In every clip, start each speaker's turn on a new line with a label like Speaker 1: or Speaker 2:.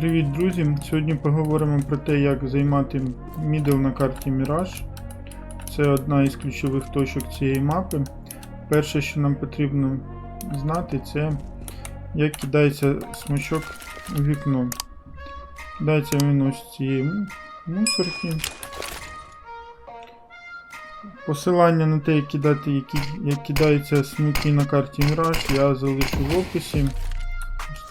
Speaker 1: друзі! Сьогодні поговоримо про те, як займати мідл на карті Mirage. Це одна із ключових точок цієї мапи. Перше, що нам потрібно знати, це як кидається смачок у вікно. Кидається він ось цієї мусорки. Посилання на те, як кидати, як кидаються смоки на карті Mirage, я залишу в описі.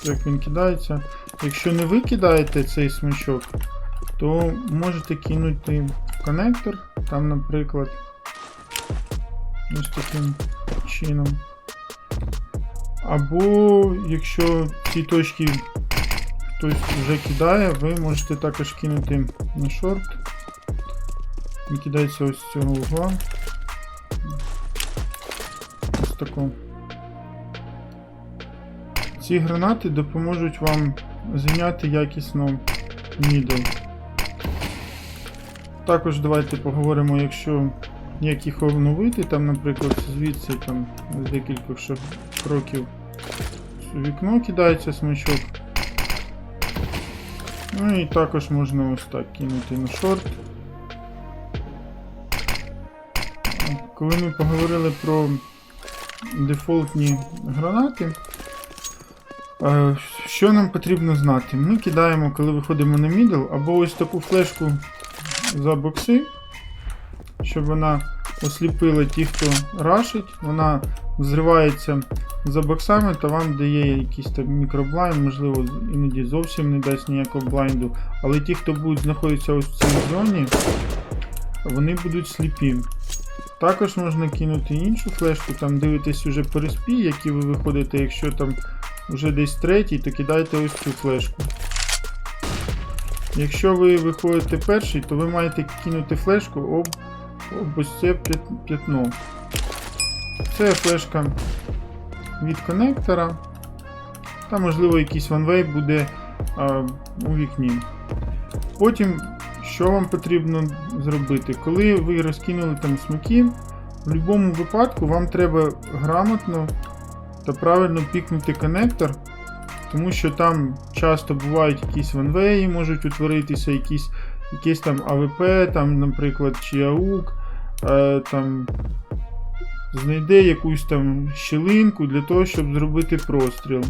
Speaker 1: Як він кидається. Якщо не ви кидаєте цей смачок, то можете кинути коннектор, там, наприклад, ось таким чином. Або якщо ці точки хтось вже кидає, ви можете також кинути на шорт. Він кидається ось цього угла. Ось тако. Ці гранати допоможуть вам зайняти якісно мідл. Також давайте поговоримо, якщо як їх оновити, там, наприклад, звідси там з декількох кроків в вікно кидається смачок. Ну і також можна ось так кинути на шорт. Коли ми поговорили про дефолтні гранати, що нам потрібно знати? Ми кидаємо, коли виходимо на мідл, або ось таку флешку за бокси, щоб вона осліпила ті, хто рашить, вона зривається за боксами та вам дає якийсь там мікроблайнд, можливо, іноді зовсім не дасть ніякого блайнду. Але ті, хто будуть знаходитися ось в цій зоні, вони будуть сліпі. Також можна кинути іншу флешку, там дивитесь уже по які ви виходите, якщо там вже десь третій, то кидайте ось цю флешку. Якщо ви виходите перший, то ви маєте кинути флешку об, об ось це п'ят- п'ятно. Це флешка від коннектора. Та, можливо, якийсь ванвей буде а, у вікні. Потім, що вам потрібно зробити? Коли ви розкинули там смоки, в будь-якому випадку вам треба грамотно та правильно пікнути коннектор, тому що там часто бувають якісь ванвеї, можуть утворитися, якісь, якісь там АВП, там, наприклад, чи АУК, е, там знайде якусь там щілинку для того, щоб зробити простріл.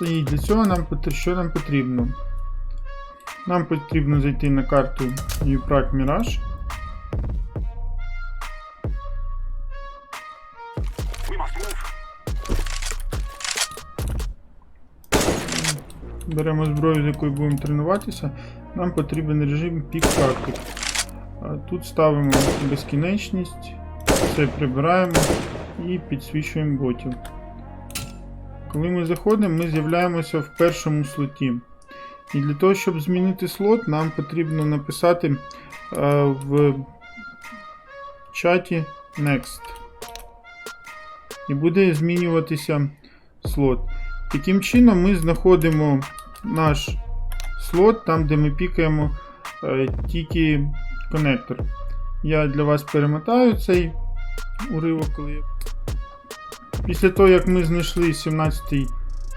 Speaker 1: І для цього нам що нам потрібно? Нам потрібно зайти на карту UPRAC Mirage. Беремо зброю, з якою будемо тренуватися. Нам потрібен режим Tactic. Тут ставимо безкінечність, все прибираємо і підсвічуємо ботів. Коли ми заходимо, ми з'являємося в першому слоті. І для того, щоб змінити слот, нам потрібно написати е, в чаті Next. І буде змінюватися слот. Таким чином ми знаходимо наш слот, там, де ми пікаємо е, тільки коннектор. Я для вас перемотаю цей уривок, коли я. Після того, як ми знайшли 17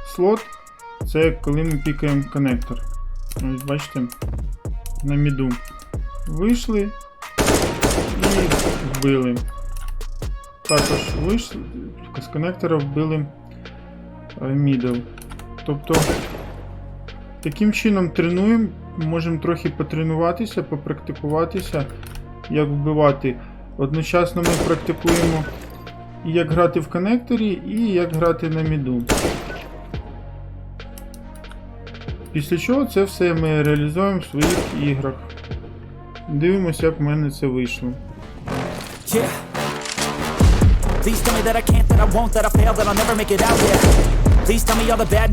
Speaker 1: слот, це коли ми пікаємо коннектор. Ось бачите, на міду. Вийшли і вбили. Також вийшли, з коннектора вбили е, middle. Тобто, таким чином тренуємо, можемо трохи потренуватися, попрактикуватися, як вбивати. Одночасно ми практикуємо і як грати в коннекторі, і як грати на міду. Після чого це все ми реалізуємо в своїх іграх. Дивимося, як в мене це вийшло.
Speaker 2: Please tell me that I can't, that I won't, that I fail, that I'll never make it out. Yeah. Please tell me all the bad.